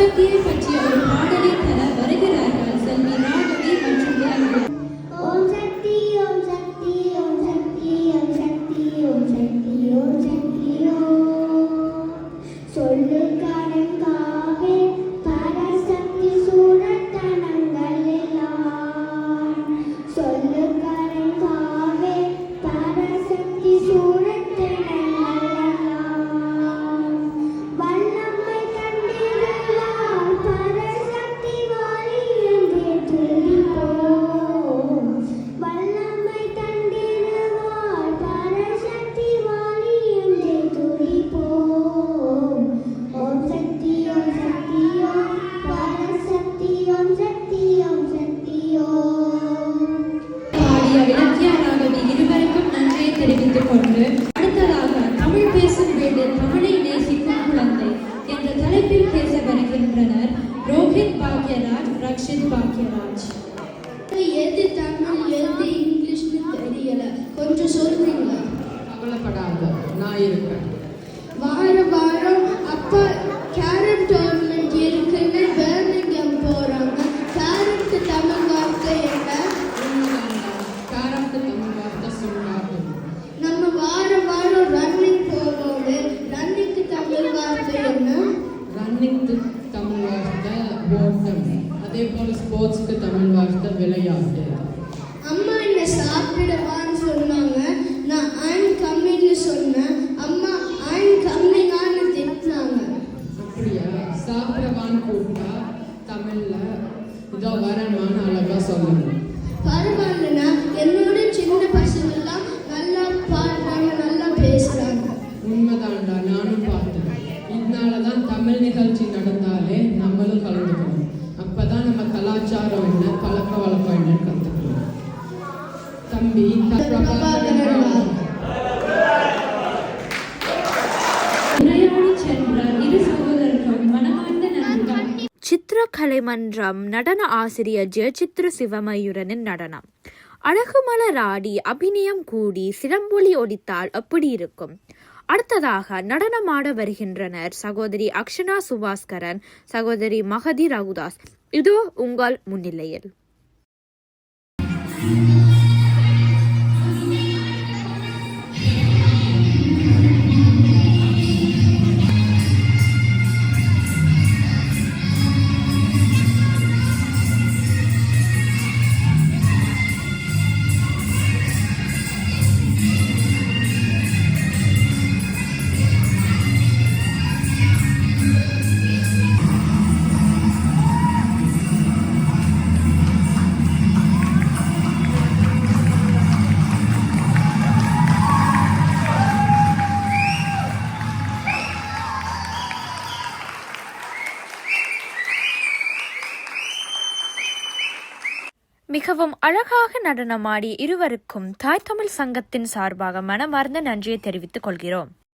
சக்தியை பற்றிய ஒரு பாடலை தர வருகிறார். ரக்ஷித் பாக்யராஜ் எது தமிழ் எது இங்கிலீஷ்னு தெரியல. கொஞ்சம் சொல்றீங்களா? கவலைப்படாத நான் இருக்கேன் வார வாரம் அப்பா கேரட் டோர்னமெண்ட் இருக்குன்னு பேர்மிங்ஹாம் போறாங்க. கேரட் தமிழ் வார்த்தை என்ன? காரத்து தமிழ் வார்த்தை சொல்லாகும் நம்ம வார வாரம் ரன்னிங் போவோமே ரன்னிங்க்கு தமிழ் வார்த்தை என்ன? ரன்னிங்க்கு தமிழ் வார்த்தை ஓட்டம். அதே போல் ஸ்போர்ட்ஸ்க்கு தமிழ் வார்த்தை விளையாட்டு. அம்மா என்ன சாப்பிடவான்னு சொன்னாங்க. நான் ஐம் கம்மிங்னு சொன்னேன். அம்மா ஐம் கம்மிங்கான்னு திட்டினாங்க அப்படியா? சாப்பிடவான்னு கூப்பிட்டா தமிழ்ல இதோ வரேன்மான்னு அழகா சொல்லணும் கலாச்சாரம் என்ன பழக்க வழக்கம் என்னன்னு கற்றுக்கணும் தம்பி சித்திரக்கலை மன்றம் நடன ஆசிரியர் ஜெயசித்ர சிவமயூரனின் நடனம். அழகுமலர் ஆடி அபிநயம் கூடி சிலம்பொலி ஒடித்தால் எப்படி இருக்கும்? அடுத்ததாக நடனமாட வருகின்றனர் சகோதரி அக்ஷனா சுபாஸ்கரன் சகோதரி மகதி ரகுதாஸ். இதோ உங்கள் முன்னிலையில். மிகவும் அழகாக நடனமாடி இருவருக்கும் தாய் தமிழ் சங்கத்தின் சார்பாக மனமார்ந்த நன்றியை தெரிவித்துக் கொள்கிறோம்.